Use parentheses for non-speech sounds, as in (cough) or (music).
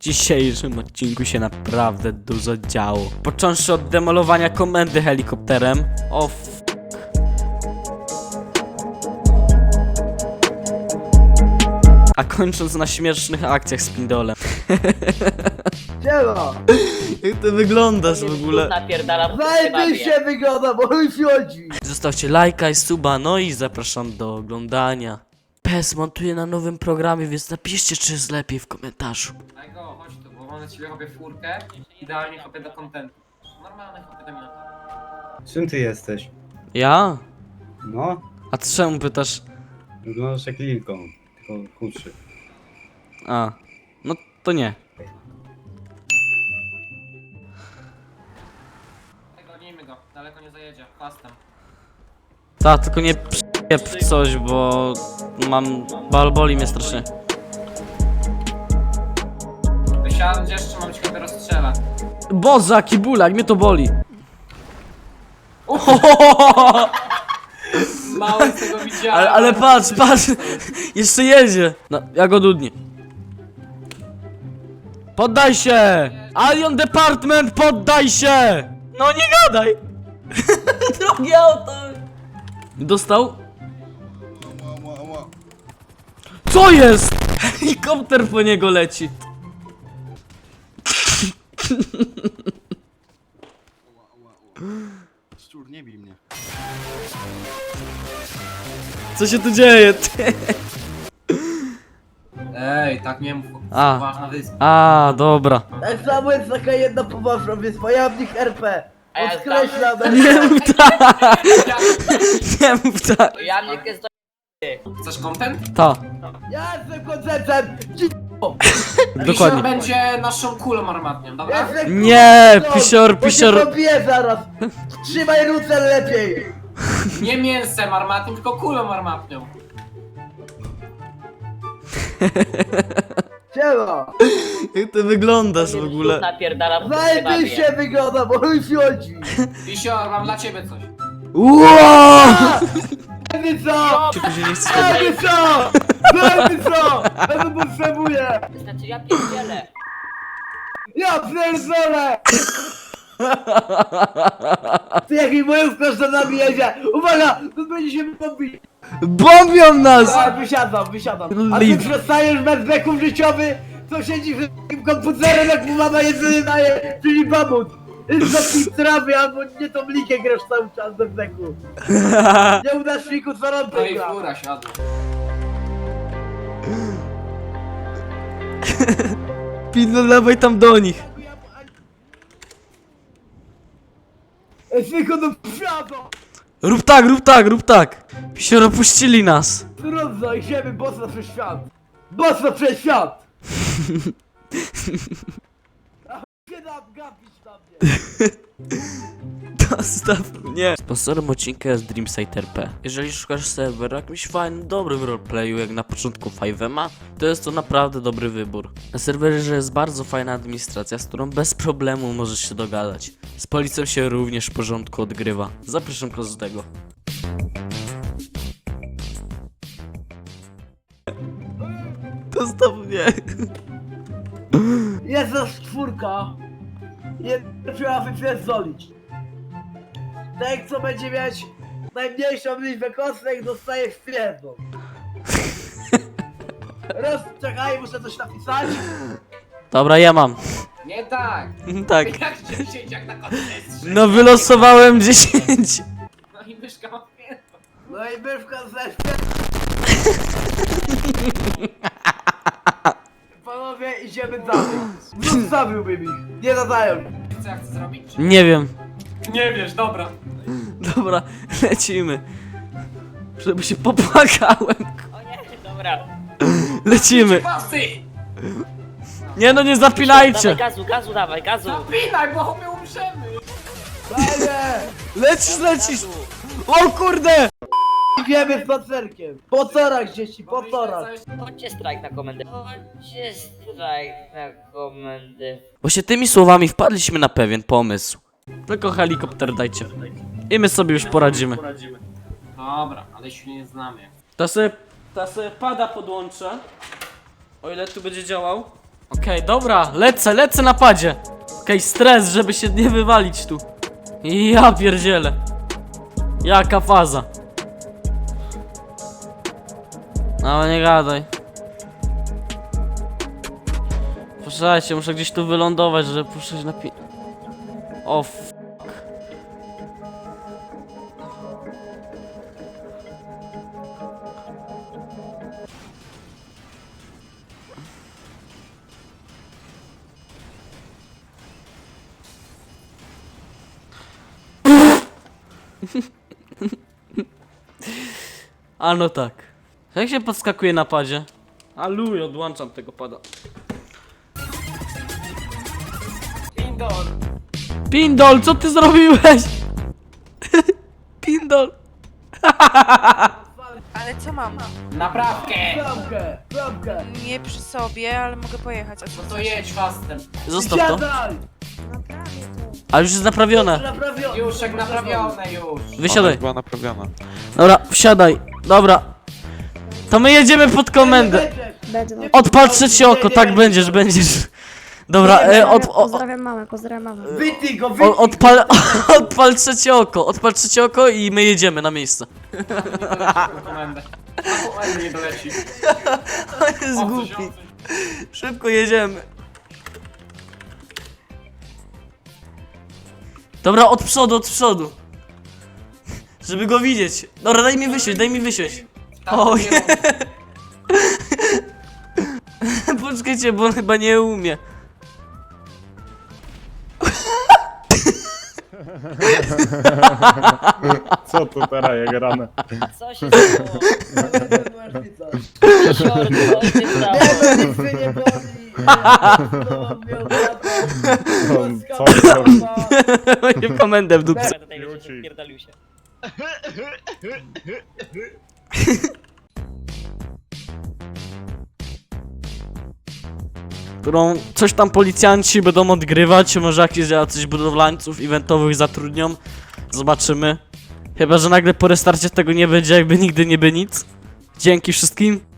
W dzisiejszym odcinku się naprawdę dużo działo. Począwszy od demolowania komendy helikopterem. O f... A kończąc na śmiesznych akcjach z Pindolem. (laughs) Siema! Jak ty wyglądasz w ogóle? Napierdalam, bo się bawię. Zajebiście wygląda, bo mi chodzi! Zostawcie lajka i suba, no i zapraszam do oglądania. PES montuje na nowym programie, więc napiszcie, czy jest lepiej w komentarzu. Mamy ciebie chopie furkę. Idealnie chopie do kontentu. Normalny chopie do minuty. Czym ty jesteś? Ja? No, A ty czemu pytasz? wyglądasz jak lilką, tylko chudszy. A, no to nie. Gonimy go, daleko nie zajedzie, fastem. Ta, tylko nie przyjeb w coś, bo mam... bal boli mnie strasznie. Wysiądziesz, czy mam cię chopie rozstrzelać? Boza, kibulak, mnie to boli. (laughs) Mało z tego widziałem. Ale, ale patrz, patrz, jeszcze jedzie. No, ja go dudnię. Poddaj się! Alien Department, poddaj się! No nie gadaj! (laughs) Drogie auto! Dostał? Co jest? Helikopter po niego leci. Szczur, nie bij mnie. Co się tu dzieje? Ty? Ej, tak nie mów, A. ważna wyspa. A, dobra. Tak samo jest taka jedna poważna wyspa, ja w nich RP. Ja Podkreślam, Nie mów tak! (laughs) Nie mów tak! Ja mnie jest Chcesz content? Ta, ja jestem koncentem! dokładnie. Pisior będzie naszą kulą armatnią, dobra? Nie, pisior, pisior. się pobiję zaraz! Trzymaj ruce lepiej! Nie mięsem armatnym, tylko kulą armatnią. Siema! Jak ty wyglądasz w ogóle? Napierdalam, bo się bawię. Zajebiście wygląda, bo mi chodzi! Pisior, mam dla ciebie coś. Wow! Wiemy co! Się później nie chce schodzić. Wiemy co! Wiemy co! Tego potrzebuję! Znaczy ja pierdzielę. Ja pierdolę! Ty jaki mojówka za nami jedzie! Uwaga! To będzie się bombić! Bombią nas! A, wysiadam, wysiadam. A ty Leave. przestajesz medbeków życiowy, to siedzi w takim komputerem, jak mu mama jedzenie daje, czyli babut. Za trawy, albo nie tą likę grasz cały czas do beku. (laughs) Nie udasz fiku, co robię No i gra. fura siadła. (laughs) Pilno dawaj tam do nich. Fiku do przodu! Rób tak, rób tak, rób tak. Pisior opuścili nas. Trudno, idziemy, na przez świat. Na przez świat! (laughs) A, Nie dam gapić na mnie. (laughs) Dostaw mnie. Sponsorem odcinka jest Dreamsite RP. Jeżeli szukasz serwera jakimś fajnym, dobrym roleplayu, jak na początku 5M'a, to jest to naprawdę dobry wybór. Na serwerze jest bardzo fajna administracja, z którą bez problemu możesz się dogadać. Z policją się również w porządku odgrywa. Zapraszam każdego. Dostaw mnie. Jest nas czwórka. Jedna trzeba wypierdolić. Ten, kto będzie mieć najmniejszą liczbę kostek, dostaje w pierdol. (laughs) Roz, czekaj, muszę coś napisać. Dobra, ja mam. Nie tak! (laughs) tak. (laughs) Jak 10 jak na kontestrze. No wylosowałem 10. No i myszka ma piętno. No i myszka ze Panowie, idziemy dalej. Zostawiłbym ich. Nie nadają. Co ja chcę zrobić? Czy... Nie wiem. Nie wiesz, dobra. Dobra, lecimy. Żeby się popłakałem. O nie, dobra. Lecimy. Pasy! Nie no, nie Dawaj zapinajcie. gazu, gazu dawaj, gazu. Zapinaj, bo my umrzemy! Daję! Lecisz, lecisz. O kurde. Idziemy spacerkiem. Po torach, dzieci, po torach. Chodźcie strajk na komendę. Chodźcie strajk na komendę. Właśnie tymi słowami wpadliśmy na pewien pomysł. Tylko helikopter dajcie. I my sobie już poradzimy. Dobra, ale się nie znamy. Ta sobie, ta sobie pada podłączę. O ile tu będzie działał. Okej, dobra, lecę, lecę na padzie. Okej, stres, żeby się nie wywalić tu. Ja pierdzielę. Jaka faza. No nie gadaj. Poczekajcie, muszę gdzieś tu wylądować, żeby puszczać na pi... O f... (laughs) A no tak. Jak się podskakuje na padzie? Aluj, odłączam tego pada. Pindol! Pindol, co ty zrobiłeś? (laughs) Pindol. Ale co mam? Naprawkę! Klamkę, klamkę. Nie przy sobie, ale mogę pojechać. A co No to jedź fastem. Zostaw to. Siadaj! A już jest naprawione. Naprawione. Już, jak naprawione już. Wysiadaj. była naprawiona. Dobra, wsiadaj. Dobra. To my jedziemy pod komendę. Odpal trzecie oko, tak będziesz, będziesz. Dobra, e, od, o, Pozdrawiam mamę, pozdrawiam mamę. Wytnij go, wytnij o, odpal, (laughs) odpal trzecie oko, odpal trzecie oko i my jedziemy na miejsce. Komendę. Po nie doleci. To jest O, głupi. o. Szybko jedziemy. Dobra, od przodu, od przodu. Żeby go widzieć. Dobra, daj mi wysiąść, daj mi wysiąść. Tam O, nie. (laughs) Poczekajcie, bo on chyba nie umie. Co tu teraz jak grane? Co się stało? (laughs) Sior, co się stało? Nie, nic mnie nie boli. Co ty robisz? Nie komendę w dupce. Tutaj się wpierdolił (laughs) się. Którą coś tam policjanci będą odgrywać, może jakieś jacyś budowlańców eventowych zatrudnią. Zobaczymy. Chyba, że nagle po restarcie tego nie będzie, jakby nigdy nie by nic. Dzięki wszystkim.